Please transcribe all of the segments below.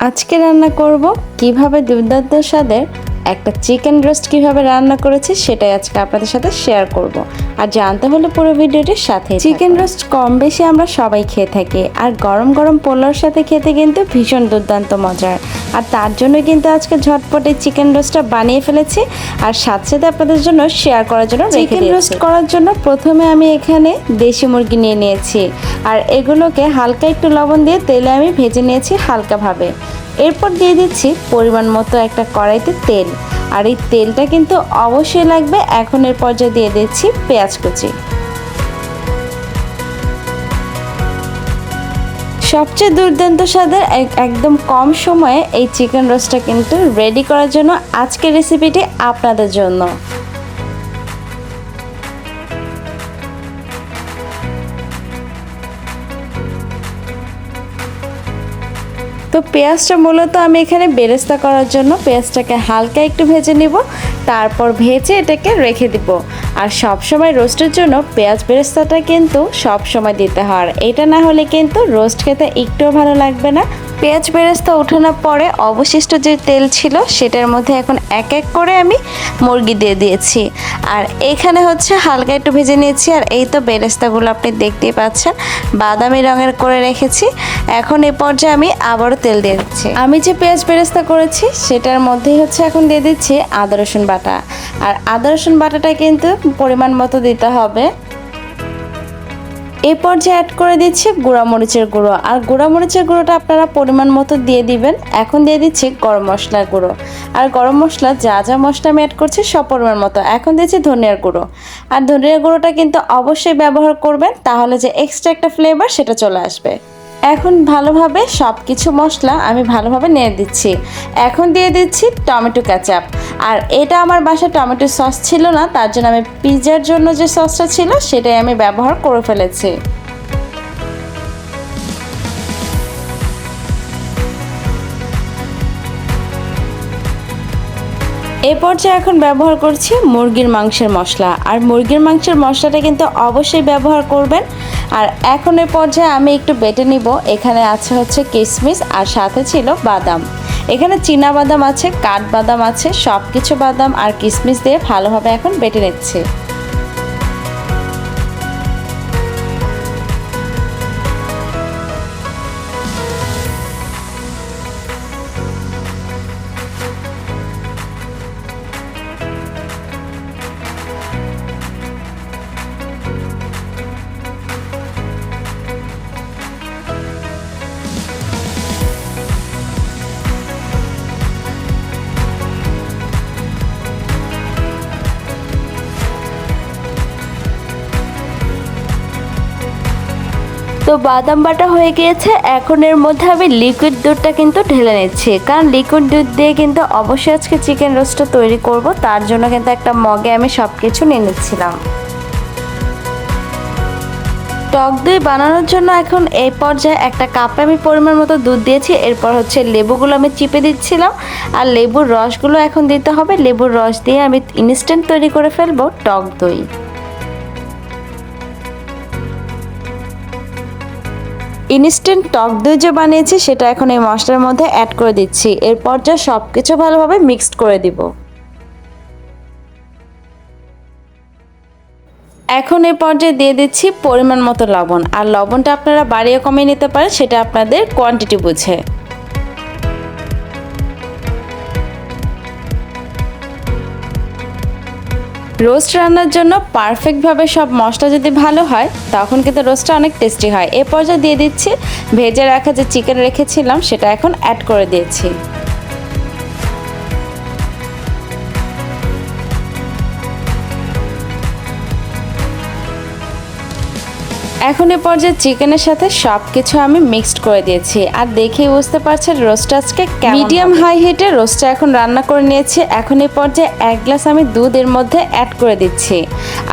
আজকে রান্না করব কীভাবে দুর্দান্ত স্বাদের একটা চিকেন রোস্ট কীভাবে রান্না করেছি সেটাই আজকে আপনাদের সাথে শেয়ার করব। আর জানতে হলে পুরো ভিডিওটির সাথে চিকেন রোস্ট কম বেশি আমরা সবাই খেয়ে থাকি আর গরম গরম পোলাওর সাথে খেতে কিন্তু ভীষণ দুর্দান্ত মজার। আর তার জন্য কিন্তু আজকে ঝটপটে চিকেন রোস্টটা বানিয়ে ফেলেছি আর সাথে সাথে আপনাদের জন্য শেয়ার করার জন্য চিকেন রোস্ট করার জন্য প্রথমে আমি এখানে দেশি মুরগি নিয়ে নিয়েছি আর এগুলোকে হালকা একটু লবণ দিয়ে তেলে আমি ভেজে নিয়েছি হালকাভাবে। এরপর দিয়ে দিচ্ছি পরিমাণ মতো একটা কড়াইতে তেল। আর এই তেলটা কিন্তু অবশ্যই লাগবে, এখন এর পর্যায়ে দিয়ে দিচ্ছি পেঁয়াজ কুচি। সবচেয়ে দুর্দান্ত স্বাদের এক- একদম কম সময়ে এই চিকেন রোস্টটা কিন্তু রেডি করার জন্য আজকের রেসিপিটি আপনাদের জন্য। তো পেঁয়াজটা মূলত আমি এখানে বেরেস্তা করার জন্য পেঁয়াজটাকে হালকা একটু ভেজে নিব। তারপর ভেজে এটাকে রেখে দিব। আর সব সময় রোস্টের জন্য পেঁয়াজ বেরেস্তাটা কিন্তু সব সময় দিতে হয়। এটা না হলে কিন্তু রোস্ট খেতে একটুও ভালো লাগবে না। পেঁয়াজ বেরেস্তা ওঠানোর পরে অবশিষ্ট যে তেল ছিল সেটার মধ্যে এখন এক এক করে আমি মুরগি দিয়ে দিয়েছি। আর এখানে হচ্ছে হালকা একটু ভেজে নিয়েছি আর এই তো বেরেস্তাগুলো আপনি দেখতেই পাচ্ছেন, বাদামি রঙের করে রেখেছি। এখন এ পর্যায়ে আমি আবারও তেল দিয়ে দিচ্ছি। আমি যে পেঁয়াজ বেরেস্তা করেছি সেটার মধ্যেই হচ্ছে এখন দিয়ে দিচ্ছি আদা রসুন বাটা। আর আদা রসুন বাটাটা কিন্তু পরিমাণ মতো দিতে হবে। এই পর্যায়ে অ্যাড করে দিচ্ছি গুঁড়া মরিচের গুঁড়ো। আর গুঁড়া মরিচের গুঁড়োটা আপনারা পরিমাণ মতো দিয়ে দিবেন। এখন দিয়ে দিচ্ছি গরম মশলার গুঁড়ো। আর গরম মশলা, যা যা মশলা আমি অ্যাড করছি সব পরিমাণ মতো। এখন দিয়েছি ধনিয়ার গুঁড়ো। আর ধনিয়ার গুঁড়োটা কিন্তু অবশ্যই ব্যবহার করবেন, তাহলে যে এক্সট্রা একটা ফ্লেভার সেটা চলে আসবে। এখন ভালোভাবে সব কিছু মশলা আমি ভালোভাবে নেড়ে দিচ্ছি। এখন দিয়ে দিচ্ছি টমেটো ক্যাচাপ আর এটা আমার বাসায় টমেটো সস ছিল না, তার জন্য আমি পিজার জন্য যে সসটা ছিল, সেটাই আমি ব্যবহার করে ফেলেছি। এ পর্যায়ে এখন ব্যবহার করছি মুরগির মাংসের মশলা। আর মুরগির মাংসের মশলাটা কিন্তু অবশ্যই ব্যবহার করবেন। আর এখন এ পর্যায়ে আমি একটু বেটে নিব। এখানে আছে হচ্ছে কিশমিশ আর সাথে ছিল বাদাম। এখানে চীনা বাদাম আছে কাঠ বাদাম আছে সব কিছু বাদাম আর কিশমিশ দিয়ে ভালোভাবে এখন বেটে নিচ্ছি। তো বাদাম বাটা হয়ে গিয়েছে। এখন এর মধ্যে আমি লিকুইড দুধটা কিন্তু ঢেলে নিচ্ছি। কারণ লিকুইড দুধ দিয়ে কিন্তু অবশ্যই আজকে চিকেন রোস্টটা তৈরি করব। তার জন্য কিন্তু একটা মগে আমি সব কিছু নিয়ে নিচ্ছিলাম। টক দই বানানোর জন্য এখন এই পর্যায়ে একটা কাপে আমি পরিমাণ মতো দুধ দিয়েছি। এরপর হচ্ছে লেবুগুলো আমি চিপে দিচ্ছিলাম। আর লেবুর রসগুলো এখন দিতে হবে। লেবুর রস দিয়ে আমি ইনস্ট্যান্ট তৈরি করে ফেলব টক দই। ইনস্ট্যান্ট টক দই যে বানিয়েছি, সেটা এখন এই মশলার মধ্যে অ্যাড করে দিচ্ছি। এরপর যা সব কিছু ভালোভাবে মিক্সড করে দিব। এখন এই পর্যায়ে দিয়ে দিচ্ছি পরিমাণ মতো লবণ। আর লবণটা আপনারা বাড়িয়ে কমিয়ে নিতে পারেন, সেটা আপনাদের কোয়ান্টিটি বুঝে। রোস্ট রান্নার জন্য পারফেক্টভাবে সব মশলা যদি ভালো হয়, তখন কিন্তু রোস্টটা অনেক টেস্টি হয়। এ পর্যায়ে দিয়ে দিচ্ছি, ভেজে রাখা যে চিকেন রেখেছিলাম, সেটা এখন অ্যাড করে দিয়েছি। এখন এ পর্যায়ে চিকেনের সাথে সব কিছু আমি মিক্সড করে দিয়েছি। আর দেখেই বুঝতে পারছেন রোস্ট আজকে মিডিয়াম হাই হিটে রোস্টটা এখন রান্না করে নিয়েছি। এখন এই পর্যায়ে এক গ্লাস আমি দুধ এর মধ্যে অ্যাড করে দিচ্ছি।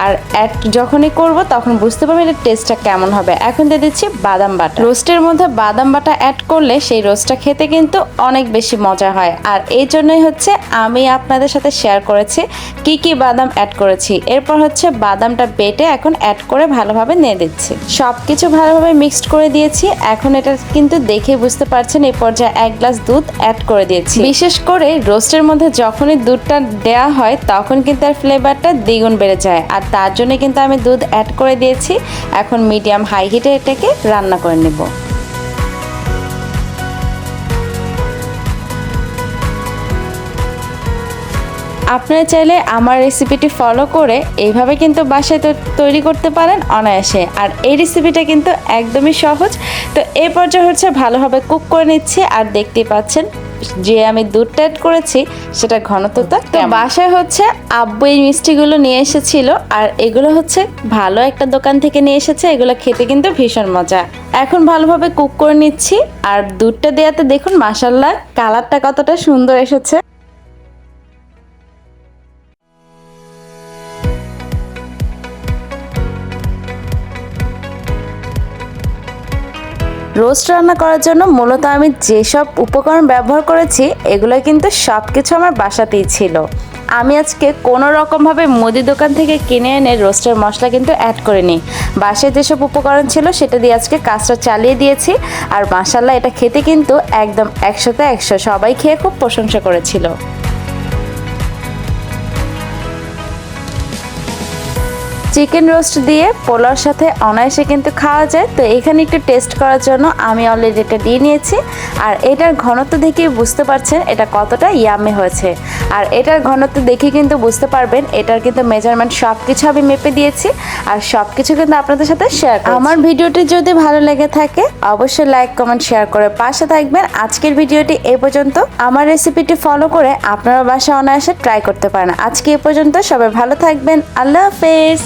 আর অ্যাড যখনই করব তখন বুঝতে পারবেন এর টেস্টটা কেমন হবে। এখন দিয়ে দিচ্ছি বাদাম বাটা। রোস্টের মধ্যে বাদাম বাটা অ্যাড করলে সেই রোস্টটা খেতে কিন্তু অনেক বেশি মজা হয়। আর এই জন্যই হচ্ছে আমি আপনাদের সাথে শেয়ার করেছি কি কি বাদাম অ্যাড করেছি। এরপর হচ্ছে বাদামটা বেটে এখন অ্যাড করে ভালোভাবে নিয়ে দিচ্ছি। সব কিছু ভালোভাবে মিক্সড করে দিয়েছি। এখন এটা কিন্তু দেখে বুঝতে পারছেন এই পর্যায়ে এক গ্লাস দুধ অ্যাড করে দিয়েছি। বিশেষ করে রোস্টের মধ্যে যখনই দুধটা দেওয়া হয়, তখন কিন্তু তার ফ্লেভারটা দ্বিগুণ বেড়ে যায়। আর তার জন্য কিন্তু আমি দুধ অ্যাড করে দিয়েছি। এখন মিডিয়াম হাই হিটে এটাকে রান্না করে নেব। আপনারা চাইলে আমার রেসিপিটি ফলো করে এইভাবে কিন্তু বাসায় তো তৈরি করতে পারেন অনায়াসে। আর এই রেসিপিটা কিন্তু একদমই সহজ। তো এই পর্যায়ে হচ্ছে ভালোভাবে কুক করে নিচ্ছি আর দেখতেই পাচ্ছেন যে আমি দুধটা অ্যাড করেছি সেটা ঘনত্বটা তো বাসায় হচ্ছে আব্বু এই মিষ্টিগুলো নিয়ে এসেছিল আর এগুলো হচ্ছে ভালো একটা দোকান থেকে নিয়ে এসেছে এগুলো খেতে কিন্তু ভীষণ মজা। এখন ভালোভাবে কুক করে নিচ্ছি আর দুধটা দেওয়াতে দেখুন মাসাল্লাহ কালারটা কতটা সুন্দর এসেছে। রোস্ট রান্না করার জন্য মূলত আমি যেসব উপকরণ ব্যবহার করেছি, এগুলো কিন্তু সব কিছু আমার বাসাতেই ছিল। আমি আজকে কোনো রকমভাবে মুদি দোকান থেকে কিনে এনে রোস্টের মশলা কিন্তু অ্যাড করিনি। বাসায় যেসব উপকরণ ছিল, সেটা দিয়ে আজকে কাজটা চালিয়ে দিয়েছি। আর মাসাল্লাহ এটা খেতে কিন্তু একদম একশোতে একশো সবাই খেয়ে খুব প্রশংসা করেছিল। চিকেন রোস্ট দিয়ে পোলাওর সাথে অনায়াসে কিন্তু খাওয়া যায়। তো এখানে একটু টেস্ট করার জন্য আমি অলরেডি এটা দিয়ে নিয়েছি। আর এটার ঘনত্ব দেখেই বুঝতে পারছেন এটা কতটা ইয়ামে হয়েছে। আর এটার ঘনত্ব দেখে কিন্তু বুঝতে পারবেন, এটার কিন্তু মেজারমেন্ট সব কিছু আমি মেপে দিয়েছি। আর সব কিছু কিন্তু আপনাদের সাথে শেয়ার আমার ভিডিওটি যদি ভালো লেগে থাকে, অবশ্যই লাইক কমেন্ট শেয়ার করে পাশে থাকবেন। আজকের ভিডিওটি এ পর্যন্ত। আমার রেসিপিটি ফলো করে আপনারা বাসা অনায়াসে ট্রাই করতে পারেন। আজকে এ পর্যন্ত সবাই ভালো থাকবেন। আল্লাহ হাফেজ।